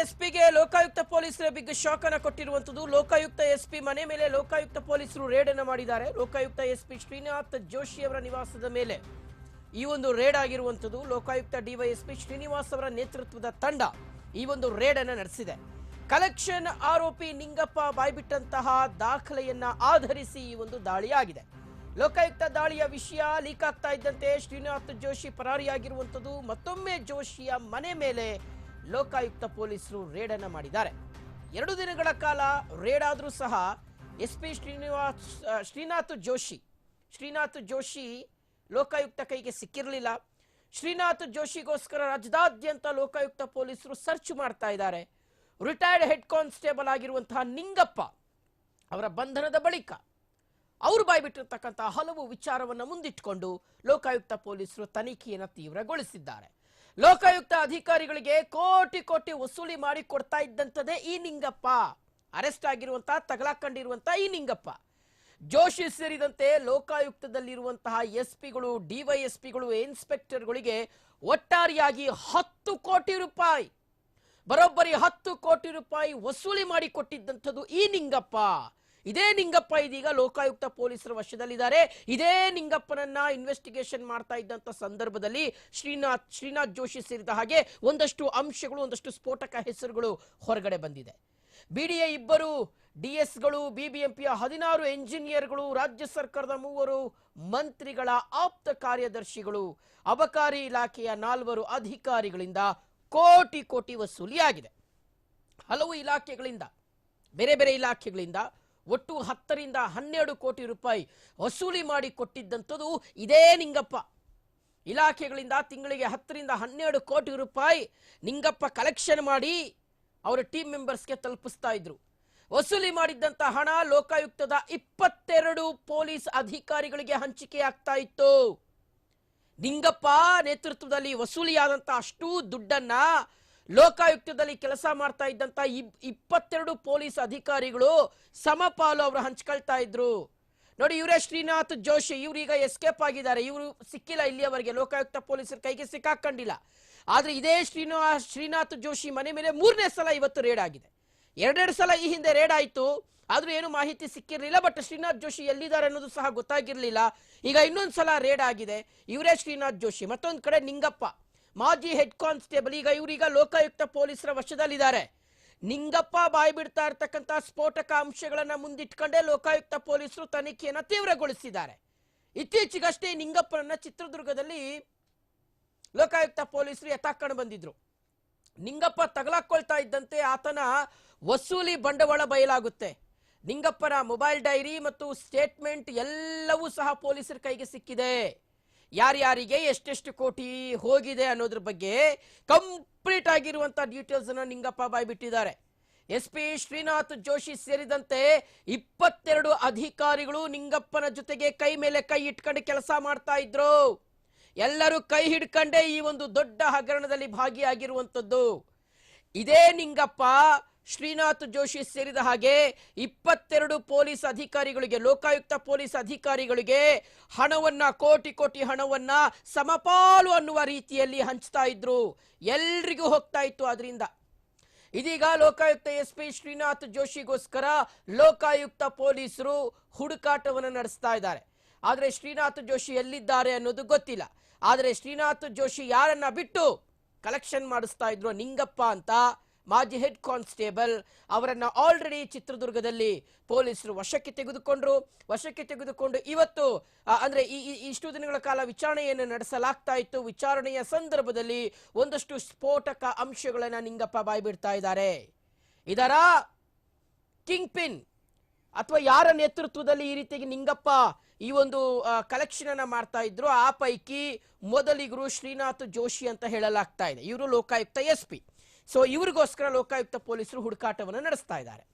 ಎಸ್ಪಿಗೆ ಲೋಕಾಯುಕ್ತ ಪೊಲೀಸರೇ big shock ಅನ್ನ ಕೊಟ್ಟಿರುವಂತದ್ದು ಲೋಕಾಯುಕ್ತ ಎಸ್ಪಿ ಮನೆ ಮೇಲೆ ಲೋಕಾಯುಕ್ತ ಪೊಲೀಸರು ರೇಡ್ ಅನ್ನ ಮಾಡಿದ್ದಾರೆ. ಲೋಕಾಯುಕ್ತ ಎಸ್ಪಿ ಶ್ರೀನಾಥ್ ಜೋಶಿ ಅವರ ನಿವಾಸದ ಮೇಲೆ ಈ ಒಂದು ರೇಡ್ ಆಗಿರುವಂತದ್ದು ಲೋಕಾಯುಕ್ತ ಡಿವೈಎಸ್ಪಿ ಶ್ರೀನಿವಾಸ್ ಅವರ ನೇತೃತ್ವದ ತಂಡ ಈ ಒಂದು ರೇಡ್ ಅನ್ನ ನಡೆಸಿದೆ. ಕಲೆಕ್ಷನ್ ಆರೋಪಿ ನಿಂಗಪ್ಪ ಬಾಯ್ಬಿಟ್ಟಂತಹ ದಾಖಲೆಯನ್ನ ಆಧರಿಸಿ ಈ ಒಂದು ದಾಳಿಯಾಗಿದೆ. ಲೋಕಾಯುಕ್ತ ದಾಳಿಯ ವಿಷಯ ಲೀಕ್ ಆಗ್ತಾ ಇದ್ದಂತೆ ಶ್ರೀನಾಥ್ ಜೋಶಿ ಪರಾರಿಯಾಗಿರುವಂಥದ್ದು. ಮತ್ತೊಮ್ಮೆ ಜೋಶಿಯ ಮನೆ ಮೇಲೆ ಲೋಕಾಯುಕ್ತ ಪೊಲೀಸರು ರೇಡ್ ಅನ್ನು ಮಾಡಿದ್ದಾರೆ. ಎರಡು ದಿನಗಳ ಕಾಲ ರೇಡ್ ಆದರೂ ಸಹ ಎಸ್ ಪಿ ಶ್ರೀನಿವಾಸ್ ಶ್ರೀನಾಥ್ ಜೋಶಿ ಶ್ರೀನಾಥ್ ಜೋಶಿ ಲೋಕಾಯುಕ್ತ ಕೈಗೆ ಸಿಕ್ಕಿರಲಿಲ್ಲ. ಶ್ರೀನಾಥ್ ಜೋಶಿಗೋಸ್ಕರ ರಾಜ್ಯದಾದ್ಯಂತ ಲೋಕಾಯುಕ್ತ ಪೊಲೀಸರು ಸರ್ಚ್ ಮಾಡ್ತಾ ಇದ್ದಾರೆ. ರಿಟೈರ್ಡ್ ಹೆಡ್ ಕಾನ್ಸ್ಟೇಬಲ್ ಆಗಿರುವಂತಹ ನಿಂಗಪ್ಪ ಅವರ ಬಂಧನದ ಬಳಿಕ ಅವರು ಬಾಯ್ಬಿಟ್ಟಿರ್ತಕ್ಕಂಥ ಹಲವು ವಿಚಾರವನ್ನು ಮುಂದಿಟ್ಟುಕೊಂಡು ಲೋಕಾಯುಕ್ತ ಪೊಲೀಸರು ತನಿಖೆಯನ್ನು ತೀವ್ರಗೊಳಿಸಿದ್ದಾರೆ. ಲೋಕಾಯುಕ್ತ ಅಧಿಕಾರಿಗಳಿಗೆ ಕೋಟಿ ಕೋಟಿ ವಸೂಲಿ ಮಾಡಿ ಕೊಡ್ತಾ ಇದ್ದಂಥದ್ದೇ ಈ ನಿಂಗಪ್ಪ. ಅರೆಸ್ಟ್ ಆಗಿರುವಂತಹ ತಗಲಾಕೊಂಡಿರುವಂತಹ ಈ ನಿಂಗಪ್ಪ. ಜೋಶಿ ಸೇರಿದಂತೆ ಲೋಕಾಯುಕ್ತದಲ್ಲಿರುವಂತಹ ಎಸ್ ಪಿಗಳು ಡಿವೈಎಸ್ಪಿಗಳು ಇನ್ಸ್ಪೆಕ್ಟರ್ಗಳಿಗೆ ಒಟ್ಟಾರೆಯಾಗಿ ಹತ್ತು ಕೋಟಿ ರೂಪಾಯಿ, ಬರೋಬ್ಬರಿ ಹತ್ತು ಕೋಟಿ ರೂಪಾಯಿ ವಸೂಲಿ ಮಾಡಿ ಕೊಟ್ಟಿದ್ದಂಥದ್ದು ಈ ನಿಂಗಪ್ಪ. ಇದೇ ನಿಂಗಪ್ಪ ಇದೀಗ ಲೋಕಾಯುಕ್ತ ಪೊಲೀಸರ ವಶದಲ್ಲಿದ್ದಾರೆ. ಇದೇ ನಿಂಗಪ್ಪನನ್ನ ಇನ್ವೆಸ್ಟಿಗೇಷನ್ ಮಾಡ್ತಾ ಇದ್ದಂಥ ಸಂದರ್ಭದಲ್ಲಿ ಶ್ರೀನಾಥ್ ಶ್ರೀನಾಥ್ ಜೋಶಿ ಸೇರಿದ ಹಾಗೆ ಒಂದಷ್ಟು ಅಂಶಗಳು, ಒಂದಷ್ಟು ಸ್ಫೋಟಕ ಹೆಸರುಗಳು ಹೊರಗಡೆ ಬಂದಿದೆ. ಬಿಡಿಎ ಇಬ್ಬರು ಡಿಎಸ್ಗಳು ಬಿಬಿಎಂಪಿಯ ಹದಿನಾರು ಎಂಜಿನಿಯರ್ಗಳು ರಾಜ್ಯ ಸರ್ಕಾರದ ಮೂವರು ಮಂತ್ರಿಗಳ ಆಪ್ತ ಕಾರ್ಯದರ್ಶಿಗಳು, ಅಬಕಾರಿ ಇಲಾಖೆಯ ನಾಲ್ವರು ಅಧಿಕಾರಿಗಳಿಂದ ಕೋಟಿ ಕೋಟಿ ವಸೂಲಿಯಾಗಿದೆ. ಹಲವು ಇಲಾಖೆಗಳಿಂದ, ಬೇರೆ ಬೇರೆ ಇಲಾಖೆಗಳಿಂದ ಒಟ್ಟು ಹತ್ತರಿಂದ ಹನ್ನೆರಡು ಕೋಟಿ ರೂಪಾಯಿ ವಸೂಲಿ ಮಾಡಿ ಕೊಟ್ಟಿದ್ದಂಥದ್ದು ಇದೇ ನಿಂಗಪ್ಪ. ಇಲಾಖೆಗಳಿಂದ ತಿಂಗಳಿಗೆ ಹತ್ತರಿಂದ ಹನ್ನೆರಡು ಕೋಟಿ ರೂಪಾಯಿ ನಿಂಗಪ್ಪ ಕಲೆಕ್ಷನ್ ಮಾಡಿ ಅವರ ಟೀಮ್ ಮೆಂಬರ್ಸ್ಗೆ ತಲುಪಿಸ್ತಾ ಇದ್ರು. ವಸೂಲಿ ಮಾಡಿದ್ದಂಥ ಹಣ ಲೋಕಾಯುಕ್ತದ ಇಪ್ಪತ್ತೆರಡು ಪೊಲೀಸ್ ಅಧಿಕಾರಿಗಳಿಗೆ ಹಂಚಿಕೆ ಆಗ್ತಾ ಇತ್ತು. ನಿಂಗಪ್ಪ ನೇತೃತ್ವದಲ್ಲಿ ವಸೂಲಿಯಾದಂಥ ಅಷ್ಟೂ ದುಡ್ಡನ್ನ ಲೋಕಾಯುಕ್ತದಲ್ಲಿ ಕೆಲಸ ಮಾಡ್ತಾ ಇದ್ದಂತ ಇಪ್ಪತ್ತೆರಡು ಪೊಲೀಸ್ ಅಧಿಕಾರಿಗಳು ಸಮಪಾಲು ಅವರು ಹಂಚ್ಕೊಳ್ತಾ ಇದ್ರು. ನೋಡಿ, ಇವರೇ ಶ್ರೀನಾಥ್ ಜೋಶಿ ಇವ್ರೀಗ ಎಸ್ಕೇಪ್ ಆಗಿದ್ದಾರೆ. ಇವರು ಸಿಕ್ಕಿಲ್ಲ ಇಲ್ಲಿಯವರೆಗೆ. ಲೋಕಾಯುಕ್ತ ಪೊಲೀಸರ ಕೈಗೆ ಸಿಕ್ಕಾಕೊಂಡಿಲ್ಲ. ಆದ್ರೆ ಇದೇ ಶ್ರೀನಾ ಶ್ರೀನಾಥ್ ಜೋಶಿ ಮನೆ ಮೇಲೆ ಮೂರನೇ ಸಲ ಇವತ್ತು ರೇಡ್ ಆಗಿದೆ. ಎರಡೆರಡು ಸಲ ಈ ಹಿಂದೆ ರೇಡ್ ಆಯಿತು. ಆದ್ರೂ ಏನು ಮಾಹಿತಿ ಸಿಕ್ಕಿರಲಿಲ್ಲ ಬಟ್ ಶ್ರೀನಾಥ್ ಜೋಶಿ ಎಲ್ಲಿದ್ದಾರೆ ಅನ್ನೋದು ಸಹ ಗೊತ್ತಾಗಿರಲಿಲ್ಲ. ಈಗ ಇನ್ನೊಂದು ಸಲ ರೇಡ್ ಆಗಿದೆ. ಇವರೇ ಶ್ರೀನಾಥ್ ಜೋಶಿ. ಮತ್ತೊಂದು ಕಡೆ ನಿಂಗಪ್ಪ. ಮಾಜಿ ಹೆಡ್ ಕಾನ್ಸ್ಟೇಬಲ್, ಈಗ ಇವರೀಗ ಲೋಕಾಯುಕ್ತ ಪೊಲೀಸರ ವಶದಲ್ಲಿದ್ದಾರೆ. ನಿಂಗಪ್ಪ ಬಾಯಿ ಬಿಡ್ತಾ ಇರ್ತಕ್ಕಂಥ ಸ್ಫೋಟಕ ಅಂಶಗಳನ್ನು ಮುಂದಿಟ್ಕೊಂಡೇ ಲೋಕಾಯುಕ್ತ ಪೊಲೀಸರು ತನಿಖೆಯನ್ನು ತೀವ್ರಗೊಳಿಸಿದ್ದಾರೆ. ಇತ್ತೀಚೆಗಷ್ಟೇ ನಿಂಗಪ್ಪನನ್ನ ಚಿತ್ರದುರ್ಗದಲ್ಲಿ ಲೋಕಾಯುಕ್ತ ಪೊಲೀಸರು ಎತ್ತಾಕೊಂಡು ಬಂದಿದ್ರು. ನಿಂಗಪ್ಪ ತಗಲಾಕೊಳ್ತಾ ಇದ್ದಂತೆ ಆತನ ವಸೂಲಿ ಬಂಡವಾಳ ಬಯಲಾಗುತ್ತೆ. ನಿಂಗಪ್ಪನ ಮೊಬೈಲ್ ಡೈರಿ ಮತ್ತು ಸ್ಟೇಟ್ಮೆಂಟ್ ಎಲ್ಲವೂ ಸಹ ಪೊಲೀಸರ ಕೈಗೆ ಸಿಕ್ಕಿದೆ. ಯಾರ್ಯಾರಿಗೆ ಎಷ್ಟೆಷ್ಟು ಕೋಟಿ ಹೋಗಿದೆ ಅನ್ನೋದ್ರ ಬಗ್ಗೆ ಕಂಪ್ಲೀಟ್ ಆಗಿರುವಂತ ಡೀಟೇಲ್ಸ್ ಅನ್ನು ನಿಂಗಪ್ಪ ಬಾಯ್ಬಿಟ್ಟಿದ್ದಾರೆ ಎಸ್ ಪಿ ಶ್ರೀನಾಥ್ ಜೋಶಿ ಸೇರಿದಂತೆ ಇಪ್ಪತ್ತೆರಡು ಅಧಿಕಾರಿಗಳು ನಿಂಗಪ್ಪನ ಜೊತೆಗೆ ಕೈ ಮೇಲೆ ಕೈ ಇಟ್ಕೊಂಡು ಕೆಲಸ ಮಾಡ್ತಾ ಇದ್ರು. ಎಲ್ಲರೂ ಕೈ ಹಿಡ್ಕಂಡೇ ಈ ಒಂದು ದೊಡ್ಡ ಹಗರಣದಲ್ಲಿ ಭಾಗಿಯಾಗಿರುವಂಥದ್ದು ಇದೇ ನಿಂಗಪ್ಪ ಶ್ರೀನಾಥ್ ಜೋಶಿ ಸೇರಿದ ಹಾಗೆ ಇಪ್ಪತ್ತೆರಡು ಪೊಲೀಸ್ ಅಧಿಕಾರಿಗಳಿಗೆ, ಲೋಕಾಯುಕ್ತ ಪೊಲೀಸ್ ಅಧಿಕಾರಿಗಳಿಗೆ ಹಣವನ್ನ, ಕೋಟಿ ಕೋಟಿ ಹಣವನ್ನ ಸಮಪಾಲು ಅನ್ನುವ ರೀತಿಯಲ್ಲಿ ಹಂಚ್ತಾ ಇದ್ರು. ಎಲ್ರಿಗೂ ಹೋಗ್ತಾ ಇತ್ತು ಅದರಿಂದ ಇದೀಗ ಲೋಕಾಯುಕ್ತ ಎಸ್ ಪಿ ಶ್ರೀನಾಥ್ ಜೋಶಿಗೋಸ್ಕರ ಲೋಕಾಯುಕ್ತ ಪೊಲೀಸರು ಹುಡುಕಾಟವನ್ನು ನಡೆಸ್ತಾ ಇದ್ದಾರೆ. ಆದರೆ ಶ್ರೀನಾಥ್ ಜೋಶಿ ಎಲ್ಲಿದ್ದಾರೆ ಅನ್ನೋದು ಗೊತ್ತಿಲ್ಲ. ಆದರೆ ಶ್ರೀನಾಥ್ ಜೋಶಿ ಯಾರನ್ನ ಬಿಟ್ಟು ಕಲೆಕ್ಷನ್ ಮಾಡಿಸ್ತಾ ಇದ್ರು ನಿಂಗಪ್ಪ ಅಂತ ಮಾಜಿ ಹೆಡ್ ಕಾನ್ಸ್ಟೇಬಲ್ ಅವರನ್ನ ಆಲ್ರೆಡಿ ಚಿತ್ರದುರ್ಗದಲ್ಲಿ ಪೊಲೀಸರು ವಶಕ್ಕೆ ತೆಗೆದುಕೊಂಡ್ರು. ವಶಕ್ಕೆ ತೆಗೆದುಕೊಂಡು ಇವತ್ತು ಅಂದ್ರೆ ಈ ಇಷ್ಟು ದಿನಗಳ ಕಾಲ ವಿಚಾರಣೆಯನ್ನು ನಡೆಸಲಾಗ್ತಾ ಇತ್ತು. ವಿಚಾರಣೆಯ ಸಂದರ್ಭದಲ್ಲಿ ಒಂದಷ್ಟು ಸ್ಫೋಟಕ ಅಂಶಗಳನ್ನ ನಿಂಗಪ್ಪ ಬಾಯ್ಬಿಡ್ತಾ ಇದ್ದಾರೆ. ಇದರ ಕಿಂಗ್ ಪಿನ್ ಅಥವಾ ಯಾರ ನೇತೃತ್ವದಲ್ಲಿ ಈ ರೀತಿಯಾಗಿ ನಿಂಗಪ್ಪ ಈ ಒಂದು ಕಲೆಕ್ಷನ್ ಅನ್ನ ಮಾಡ್ತಾ ಇದ್ರು, ಆ ಪೈಕಿ ಮೊದಲಿಗರು ಶ್ರೀನಾಥ್ ಜೋಶಿ ಅಂತ ಹೇಳಲಾಗ್ತಾ ಇದೆ. ಇವರು ಲೋಕಾಯುಕ್ತ ಎಸ್ ಪಿ. ಸೊ ಇವರಿಗೋಸ್ಕರ ಲೋಕಾಯುಕ್ತ ಪೊಲೀಸರು ಹುಡುಕಾಟವನ್ನು ನಡೆಸ್ತಾ ಇದ್ದಾರೆ.